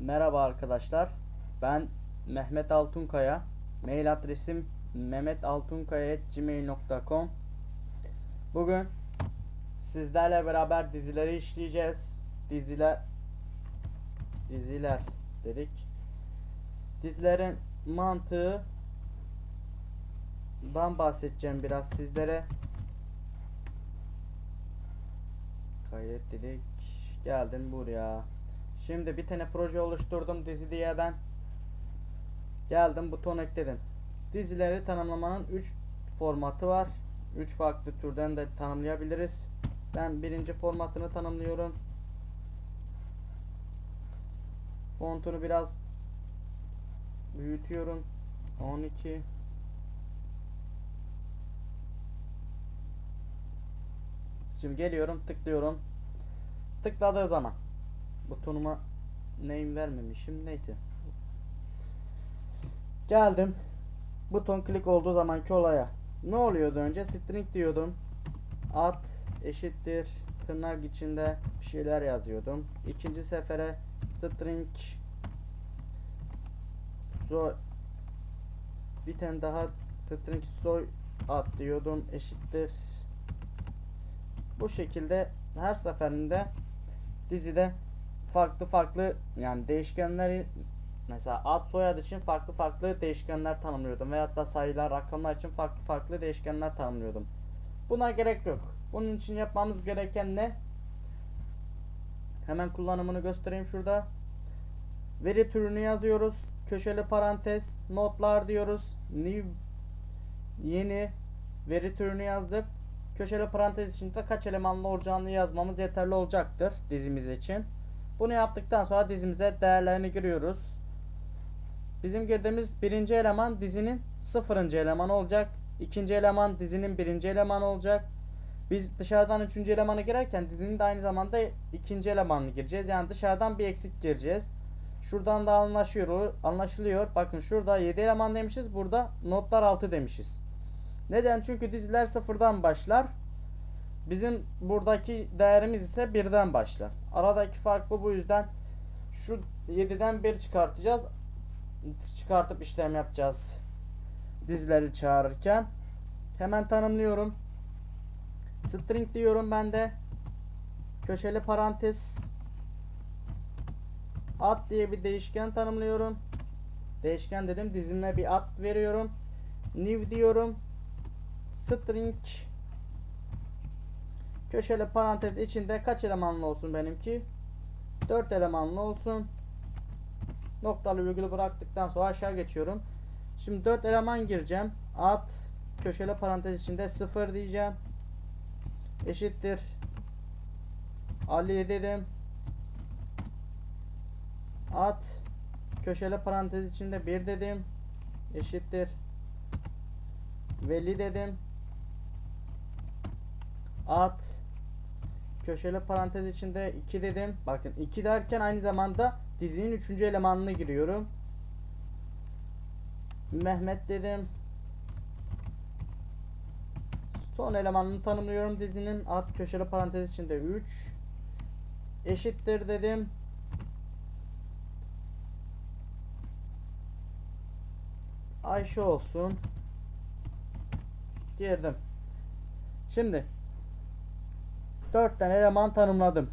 Merhaba arkadaşlar. Ben Mehmet Altunkaya. Mail adresim mehmetaltunkaya@gmail.com. Bugün sizlerle beraber dizileri işleyeceğiz. Diziler diziler dedik. Dizilerin mantığı ben bahsedeceğim biraz sizlere. Kaydet dedik. Geldim buraya. Şimdi bir tane proje oluşturdum dizi diye ben. Geldim buton ekledim. Dizileri tanımlamanın 3 formatı var. 3 farklı türden de tanımlayabiliriz. Ben birinci formatını tanımlıyorum. Fontunu biraz büyütüyorum. 12 Şimdi geliyorum tıklıyorum. Tıkladığı zaman butonuma name vermemişim neyse. Geldim. Buton klik olduğu zamanki olaya. Ne oluyordu önce? String diyordum. At eşittir tırnak içinde bir şeyler yazıyordum. İkinci sefere string so bir tane daha string soy at diyordum eşittir bu şekilde her seferinde dizide farklı farklı yani değişkenleri mesela ad soyad için farklı farklı değişkenler tanımlıyordum veyahut da sayılar rakamlar için farklı farklı değişkenler tanımlıyordum. Buna gerek yok. Bunun için yapmamız gereken ne? Hemen kullanımını göstereyim şurada. Veri türünü yazıyoruz. Köşeli parantez notlar diyoruz. New yeni veri türünü yazdık. Köşeli parantez içinde kaç elemanlı olacağını yazmamız yeterli olacaktır dizimiz için. Bunu yaptıktan sonra dizimize değerlerini giriyoruz. Bizim girdiğimiz birinci eleman dizinin sıfırıncı elemanı olacak. İkinci eleman dizinin birinci elemanı olacak. Biz dışarıdan üçüncü elemanı girerken dizinin de aynı zamanda ikinci elemanını gireceğiz. Yani dışarıdan bir eksik gireceğiz. Şuradan da anlaşılıyor. anlaşılıyor. Bakın şurada 7 eleman demişiz. Burada notlar 6 demişiz. Neden? Çünkü diziler sıfırdan başlar. Bizim buradaki değerimiz ise birden başlar. Aradaki fark bu. Bu yüzden şu 7'den 1 çıkartacağız. Çıkartıp işlem yapacağız. Dizileri çağırırken. Hemen tanımlıyorum. String diyorum ben de. Köşeli parantez. Ad diye bir değişken tanımlıyorum. Değişken dedim. Dizime bir ad veriyorum. New diyorum string köşeli parantez içinde kaç elemanlı olsun benimki? 4 elemanlı olsun. Noktalı virgülü bıraktıktan sonra aşağı geçiyorum. Şimdi 4 eleman gireceğim. At köşeli parantez içinde 0 diyeceğim. Eşittir. Ali dedim. At köşeli parantez içinde 1 dedim. Eşittir. Veli dedim at köşeli parantez içinde 2 dedim. Bakın 2 derken aynı zamanda dizinin 3. elemanını giriyorum. Mehmet dedim. Son elemanını tanımlıyorum dizinin. At köşeli parantez içinde 3 eşittir dedim. Ayşe olsun. Girdim. Şimdi 4 tane eleman tanımladım.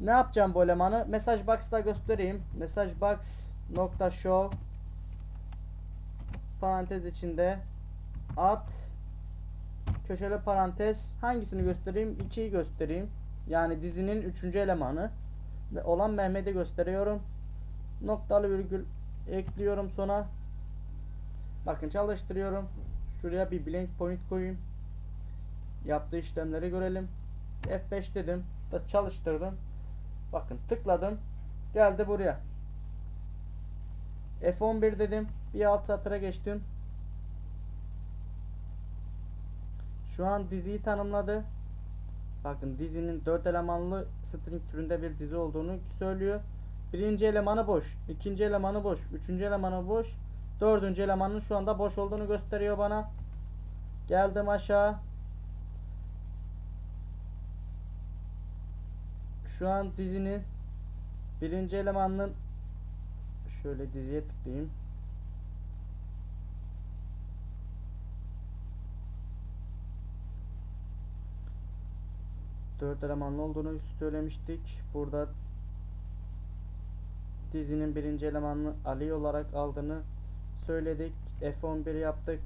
Ne yapacağım bu elemanı? Mesaj box'ta göstereyim. Mesaj box nokta show parantez içinde at köşeli parantez hangisini göstereyim? 2'yi göstereyim. Yani dizinin 3. elemanı ve olan Mehmet'i gösteriyorum. Noktalı virgül ekliyorum sona. Bakın çalıştırıyorum. Şuraya bir blank point koyayım. Yaptığı işlemleri görelim. F5 dedim. Da çalıştırdım. Bakın tıkladım. Geldi buraya. F11 dedim. Bir alt satıra geçtim. Şu an diziyi tanımladı. Bakın dizinin 4 elemanlı string türünde bir dizi olduğunu söylüyor. Birinci elemanı boş. ikinci elemanı boş. Üçüncü elemanı boş. Dördüncü elemanın şu anda boş olduğunu gösteriyor bana. Geldim aşağı. Şu an dizinin birinci elemanının Şöyle diziye tıklayayım. Dört elemanlı olduğunu söylemiştik. Burada dizinin birinci elemanını Ali olarak aldığını söyledik. F11 yaptık.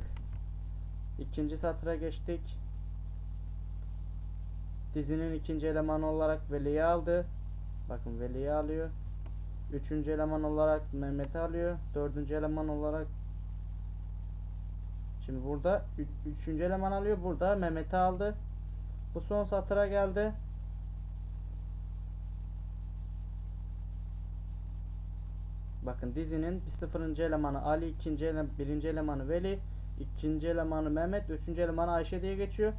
İkinci satıra geçtik. Dizinin ikinci elemanı olarak Veli'yi aldı. Bakın Veli'yi alıyor. Üçüncü eleman olarak Mehmet'i alıyor. Dördüncü eleman olarak Şimdi burada ü- üçüncü eleman alıyor. Burada Mehmet'i aldı. Bu son satıra geldi. Bakın dizinin bir sıfırıncı elemanı Ali, ikinci ele, birinci elemanı Veli, ikinci elemanı Mehmet, üçüncü elemanı Ayşe diye geçiyor.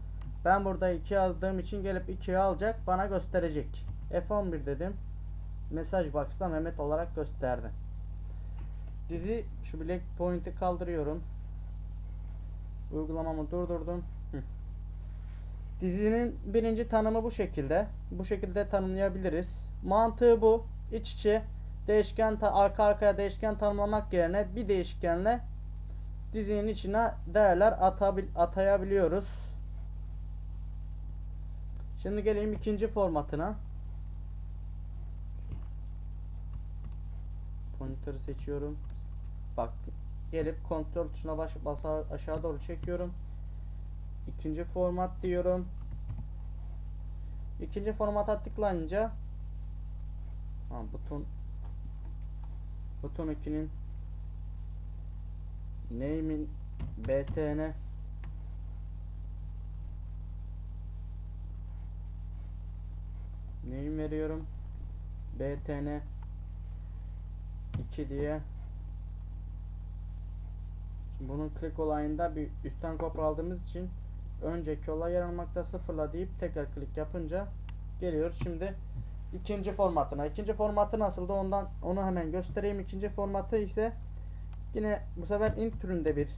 Ben burada 2 yazdığım için gelip 2'yi alacak, bana gösterecek. F11 dedim. Mesaj box'ta Mehmet olarak gösterdi. Dizi şu black point'i kaldırıyorum. Uygulamamı durdurdum. Dizinin birinci tanımı bu şekilde. Bu şekilde tanımlayabiliriz. Mantığı bu. İç içe değişken arka arkaya değişken tanımlamak yerine bir değişkenle dizinin içine değerler atabil atayabiliyoruz. Şimdi geleyim ikinci formatına. Pointer'ı seçiyorum. Bak gelip kontrol tuşuna baş, basa aşağı doğru çekiyorum. İkinci format diyorum. İkinci formata tıklayınca ha, buton buton 2'nin name'in btn name veriyorum btn 2 diye Şimdi bunun click olayında bir üstten kopya aldığımız için önceki olay yer almakta sıfırla deyip tekrar klik yapınca geliyor. Şimdi ikinci formatına. İkinci formatı nasıldı ondan onu hemen göstereyim. İkinci formatı ise yine bu sefer int türünde bir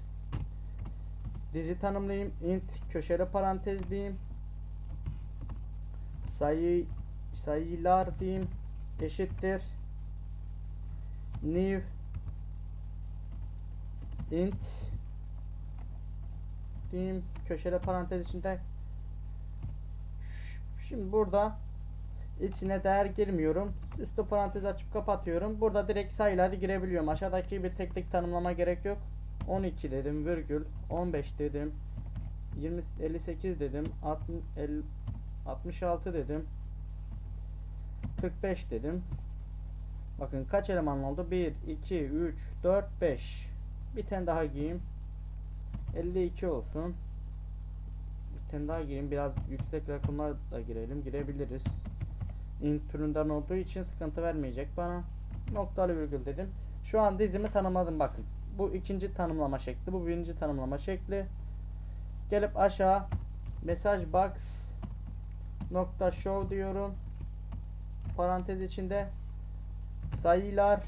dizi tanımlayayım. int köşeli parantez diyeyim. Sayı sayılar diyeyim. Eşittir. New int diyeyim. Köşeli parantez içinde. Şimdi burada içine değer girmiyorum. Üstü parantez açıp kapatıyorum. Burada direkt sayıları girebiliyorum. Aşağıdaki bir tek tek tanımlama gerek yok. 12 dedim virgül 15 dedim. 20 58 dedim. 60 50 66 dedim 45 dedim Bakın kaç eleman oldu? 1, 2, 3, 4, 5. Bir tane daha giyeyim. 52 olsun. Bir tane daha gireyim. Biraz yüksek rakamlar da girelim. Girebiliriz. int türünden olduğu için sıkıntı vermeyecek bana. Noktalı virgül dedim. Şu an dizimi tanımladım bakın. Bu ikinci tanımlama şekli. Bu birinci tanımlama şekli. Gelip aşağı mesaj box nokta show diyorum. Parantez içinde sayılar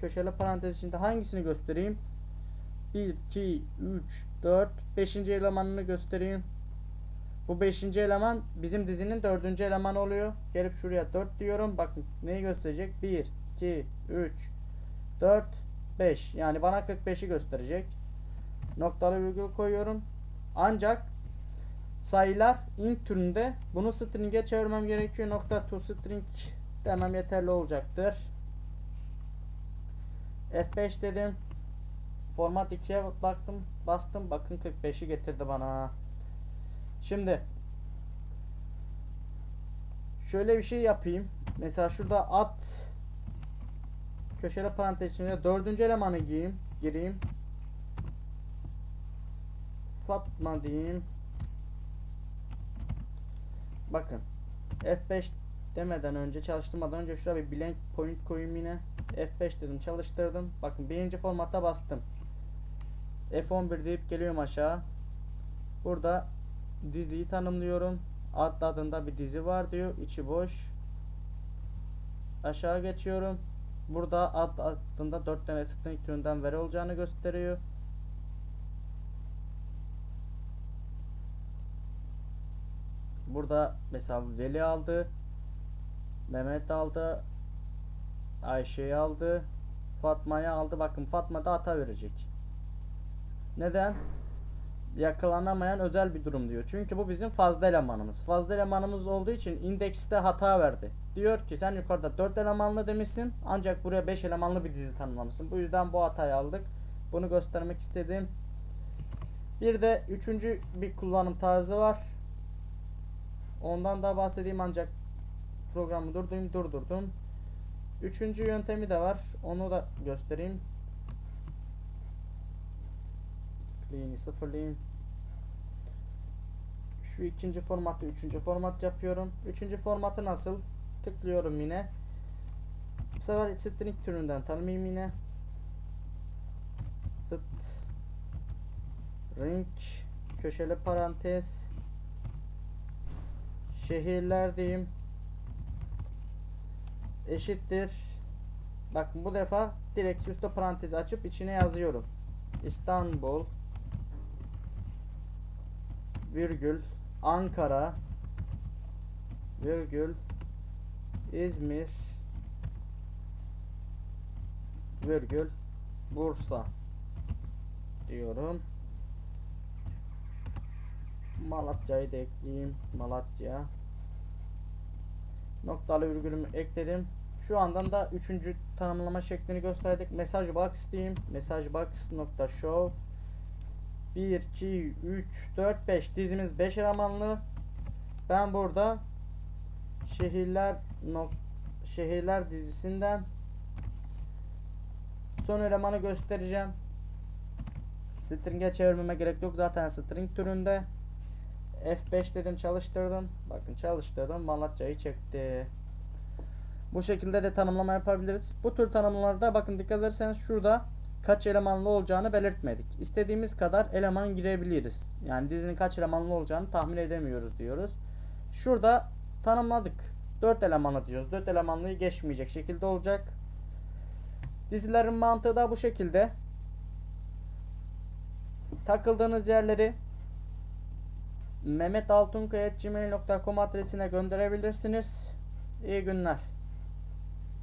köşeli parantez içinde hangisini göstereyim? 1, 2, 3, 4, 5. elemanını göstereyim. Bu 5. eleman bizim dizinin 4. elemanı oluyor. Gelip şuraya 4 diyorum. Bakın neyi gösterecek? 1, 2, 3, 4, 5. Yani bana 45'i gösterecek. Noktalı virgül koyuyorum. Ancak sayılar int türünde bunu string'e çevirmem gerekiyor. Nokta to string demem yeterli olacaktır. F5 dedim. Format 2'ye baktım. Bastım. Bakın 45'i getirdi bana. Şimdi şöyle bir şey yapayım. Mesela şurada at köşeli parantez içinde dördüncü elemanı giyeyim. Gireyim. Fatma diyeyim. Bakın. F5 demeden önce çalıştırmadan önce şuraya bir blank point koyayım yine. F5 dedim çalıştırdım. Bakın birinci formata bastım. F11 deyip geliyorum aşağı. Burada diziyi tanımlıyorum. Ad adında bir dizi var diyor. içi boş. Aşağı geçiyorum. Burada ad adında 4 tane string türünden veri olacağını gösteriyor. Burada mesela Veli aldı. Mehmet aldı. Ayşe'yi aldı. Fatma'yı aldı. Bakın Fatma da hata verecek. Neden? Yakalanamayan özel bir durum diyor. Çünkü bu bizim fazla elemanımız. Fazla elemanımız olduğu için indekste hata verdi. Diyor ki sen yukarıda 4 elemanlı demişsin ancak buraya 5 elemanlı bir dizi tanımlamışsın. Bu yüzden bu hatayı aldık. Bunu göstermek istedim. Bir de üçüncü bir kullanım tarzı var. Ondan da bahsedeyim ancak programı durdurdum durdurdum. Üçüncü yöntemi de var. Onu da göstereyim. Clean'i sıfırlayayım. Şu ikinci formatı üçüncü format yapıyorum. Üçüncü formatı nasıl? Tıklıyorum yine. Bu sefer string türünden tanımayayım yine. String köşeli parantez şehirler diyeyim eşittir. Bakın bu defa direkt üstte parantez açıp içine yazıyorum. İstanbul virgül Ankara virgül İzmir virgül Bursa diyorum. Malatya'yı da ekleyeyim. Malatya. Noktalı virgülümü ekledim. Şu andan da üçüncü tanımlama şeklini gösterdik. Mesaj box diyeyim. Mesaj box nokta show 1, 2, 3, 4, 5 dizimiz 5 elemanlı. Ben burada şehirler nok şehirler dizisinden son elemanı göstereceğim. String'e çevirmeme gerek yok. Zaten string türünde. F5 dedim çalıştırdım. Bakın çalıştırdım. Malatya'yı çekti. Bu şekilde de tanımlama yapabiliriz. Bu tür tanımlarda bakın dikkat ederseniz şurada kaç elemanlı olacağını belirtmedik. İstediğimiz kadar eleman girebiliriz. Yani dizinin kaç elemanlı olacağını tahmin edemiyoruz diyoruz. Şurada tanımladık. 4 elemanlı diyoruz. 4 elemanlıyı geçmeyecek şekilde olacak. Dizilerin mantığı da bu şekilde. Takıldığınız yerleri mehmetaltunkaya.gmail.com adresine gönderebilirsiniz. İyi günler.